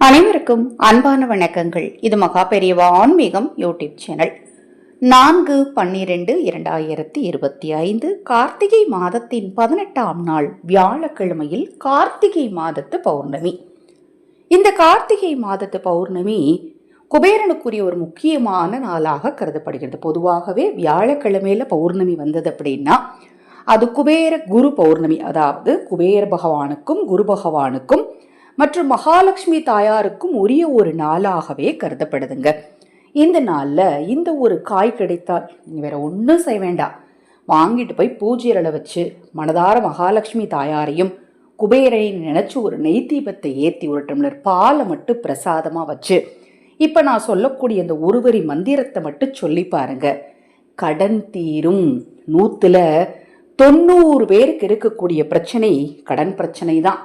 அனைவருக்கும் அன்பான வணக்கங்கள். இது மகா பெரியவா ஆன்மீகம் யூடியூப் சேனல். நான்கு பன்னிரெண்டு இரண்டாயிரத்தி இருபத்தி ஐந்து கார்த்திகை மாதத்தின் பதினெட்டாம் நாள் வியாழக்கிழமையில் கார்த்திகை மாதத்து பௌர்ணமி. இந்த கார்த்திகை மாதத்து பௌர்ணமி குபேரனுக்குரிய ஒரு முக்கியமான நாளாக கருதப்படுகிறது. பொதுவாகவே வியாழக்கிழமையில பௌர்ணமி வந்தது அப்படின்னா அது குபேர குரு பௌர்ணமி. அதாவது குபேர பகவானுக்கும் குரு பகவானுக்கும் மற்றும் மகாலட்சுமி தாயாருக்கும் உரிய ஒரு நாளாகவே கருதப்படுதுங்க. இந்த நாளில் இந்த ஒரு காய் கிடைத்தால் நீ வேற ஒன்றும் செய்ய வேண்டாம். வாங்கிட்டு போய் பூஜையில வச்சு மனதார மகாலட்சுமி தாயாரையும் குபேரனை நினைச்சு ஒரு நெய் தீபத்தை ஏற்றி ஒரு டம்ளர் பாலை மட்டும் பிரசாதமாக வச்சு இப்போ நான் சொல்லக்கூடிய அந்த ஒருவரி மந்திரத்தை மட்டும் சொல்லி பாருங்க. கடன் தீரும் நூற்றுல தொண்ணூறு பேருக்கு இருக்கக்கூடிய பிரச்சனை கடன் பிரச்சனை தான்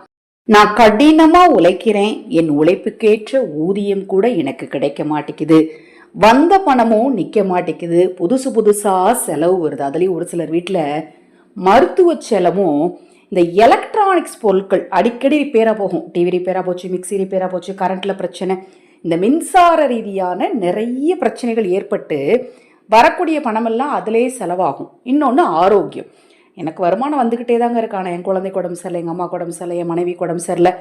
நான் கடினமா உழைக்கிறேன். என் உழைப்புக்கேற்ற ஊதியம் கூட எனக்கு கிடைக்க மாட்டேங்குது. வந்த பணமும் நிக்க மாட்டேங்குது. புதுசு புதுசா செலவு வருது. அதுலேயும் ஒரு சிலர் வீட்டில் மருத்துவ செலவும் இந்த எலக்ட்ரானிக்ஸ் பொருட்கள் அடிக்கடி ரிப்பேராக போகும். டிவி ரிப்பேராக போச்சு மிக்சி ரிப்பேராக போச்சு கரண்ட்ல பிரச்சனை. இந்த மின்சார ரீதியான நிறைய பிரச்சனைகள் ஏற்பட்டு வரக்கூடிய பணமெல்லாம் அதிலே செலவாகும். இன்னொன்று ஆரோக்கியம். எனக்கு வருமானம் வந்துக்கிட்டே தாங்க இருக்கு ஆனால் என் குழந்தைக்கு உடம்பு சரியில்லை எங்கள் அம்மா உடம்பு சரியில்லை என் மனைவிக்கு உடம்பு சரியில்லை.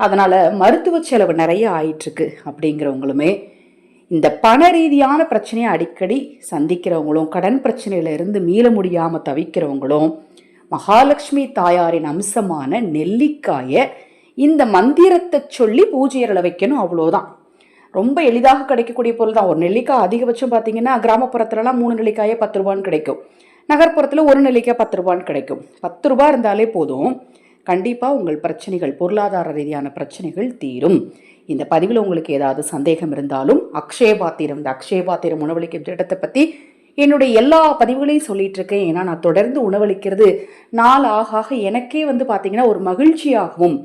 அதனால் மருத்துவ செலவு நிறைய ஆயிட்டுருக்கு அப்படிங்கிறவங்களுமே இந்த பண ரீதியான பிரச்சனையை அடிக்கடி சந்திக்கிறவங்களும் கடன் பிரச்சனையிலிருந்து மீள முடியாமல் தவிக்கிறவங்களும் மகாலட்சுமி தாயாரின் அம்சமான நெல்லிக்காயை இந்த மந்திரத்தை சொல்லி பூஜையரில் வைக்கணும் அவ்வளோதான். ரொம்ப எளிதாக கிடைக்கக்கூடிய பொருள் தான். ஒரு நெல்லிக்காய் அதிகபட்சம் பார்த்தீங்கன்னா கிராமப்புறத்துலலாம் மூணு நெல்லிக்காயே பத்து ரூபான்னு கிடைக்கும். நகர்ப்புறத்தில் ஒரு நிலைக்கு பத்து ரூபான்னு கிடைக்கும். பத்து ரூபா இருந்தாலே போதும். கண்டிப்பாக உங்கள் பிரச்சனைகள் பொருளாதார ரீதியான பிரச்சனைகள் தீரும். இந்த பதிவில் உங்களுக்கு ஏதாவது சந்தேகம் இருந்தாலும் அக்ஷய பாத்திரம் இந்த அக்ஷய பாத்திரம் உணவளிக்கும் திட்டத்தை பற்றி என்னுடைய எல்லா பதிவுகளையும் சொல்லிட்டு இருக்கேன் ஏன்னா நான் தொடர்ந்து உணவளிக்கிறது நாள் ஆக ஆக எனக்கே வந்து பார்த்தீங்கன்னா ஒரு மகிழ்ச்சியாகவும்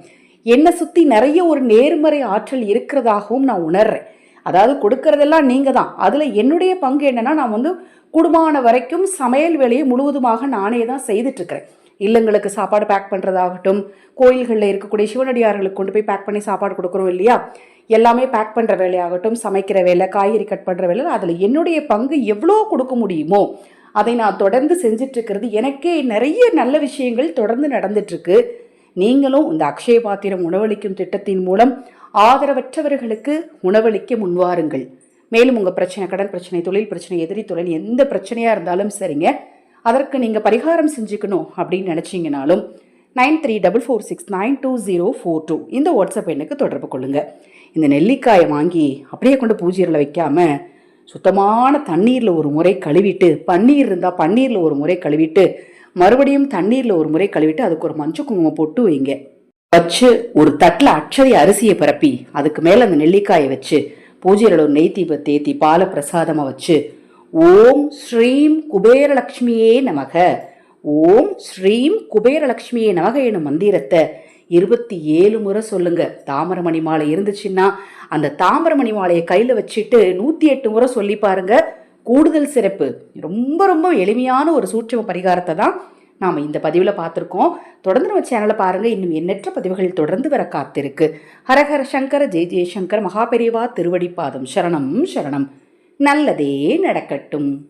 என்னை சுற்றி நிறைய ஒரு நேர்மறை ஆற்றல் இருக்கிறதாகவும் நான் உணர்றேன். அதாவது கொடுக்கறதெல்லாம் நீங்கள் தான். அதில் என்னுடைய பங்கு என்னன்னா நான் வந்து குடும்பமான வரைக்கும் சமையல் வேலையை முழுவதுமாக நானே தான் செய்துட்ருக்கிறேன் இல்லங்களுக்கு சாப்பாடு பேக் பண்ணுறதாகட்டும் கோயில்களில் இருக்கக்கூடிய சிவனடியார்களுக்கு கொண்டு போய் பேக் பண்ணி சாப்பாடு கொடுக்குறோம் இல்லையா? எல்லாமே பேக் பண்ணுற வேலையாகட்டும் சமைக்கிற வேலை காய்கறி கட் பண்ணுற வேலை அதில் என்னுடைய பங்கு எவ்வளோ கொடுக்க முடியுமோ அதை நான் தொடர்ந்து செஞ்சிட்ருக்கிறது எனக்கே நிறைய நல்ல விஷயங்கள் தொடர்ந்து நடந்துட்டுருக்கு. நீங்களும் இந்த அக்ஷய பாத்திரம் உணவளிக்கும் திட்டத்தின் மூலம் ஆதரவற்றவர்களுக்கு உணவளிக்க முன்வாருங்கள். மேலும் உங்கள் பிரச்சனை கடன் பிரச்சனை தொழில் பிரச்சனை எதிரி தொழில் எந்த பிரச்சனையாக இருந்தாலும் சரிங்க. அதற்கு நீங்கள் பரிகாரம் செஞ்சுக்கணும் அப்படின்னு நினச்சிங்கனாலும் nine three double four six nine two zero four two இந்த வாட்ஸ்அப் எண்ணுக்கு தொடர்பு கொள்ளுங்கள் இந்த நெல்லிக்காயை வாங்கி அப்படியே கொண்டு பூஜையில் வைக்காமல் சுத்தமான தண்ணீரில் ஒரு முறை கழுவிட்டு பன்னீர் இருந்தால் பன்னீரில் ஒரு முறை கழுவிட்டு மறுபடியும் தண்ணீரில் ஒரு முறை கழுவிட்டு அதுக்கு ஒரு மஞ்சள் குங்குமம் போட்டு வைங்க. வச்சு ஒரு தட்டில் அட்சதை அரிசியை பரப்பி அதுக்கு மேலே அந்த நெல்லிக்காயை வச்சு பூஜையில் ஒரு நெய் தீபத்தை தேத்தி பால பிரசாதமாக வச்சு ஓம் ஸ்ரீம் குபேரலக்ஷ்மியே நமக. ஓம் ஸ்ரீம் குபேரலக்ஷ்மியே நமக எனும் மந்திரத்தை இருபத்தி ஏழு முறை சொல்லுங்க. தாமரமணி மாலை இருந்துச்சுன்னா அந்த தாமரமணி மாலையை கையில் வச்சுட்டு நூற்றி எட்டு முறை சொல்லி பாருங்க. கூடுதல் சிறப்பு. ரொம்ப ரொம்ப எளிமையான ஒரு சூட்சம பரிகாரத்தை தான் நாம் இந்த பதிவில் பார்த்துருக்கோம். தொடர்ந்து நம்ம சேனலை பாருங்கள் இன்னும் எண்ணற்ற பதிவுகள் தொடர்ந்து வர காத்திருக்கு. ஹரஹர சங்கர ஜெய் ஜெயசங்கர் மகாபெரிவா திருவடிப்பாதம் சரணம் சரணம். நல்லதே நடக்கட்டும்.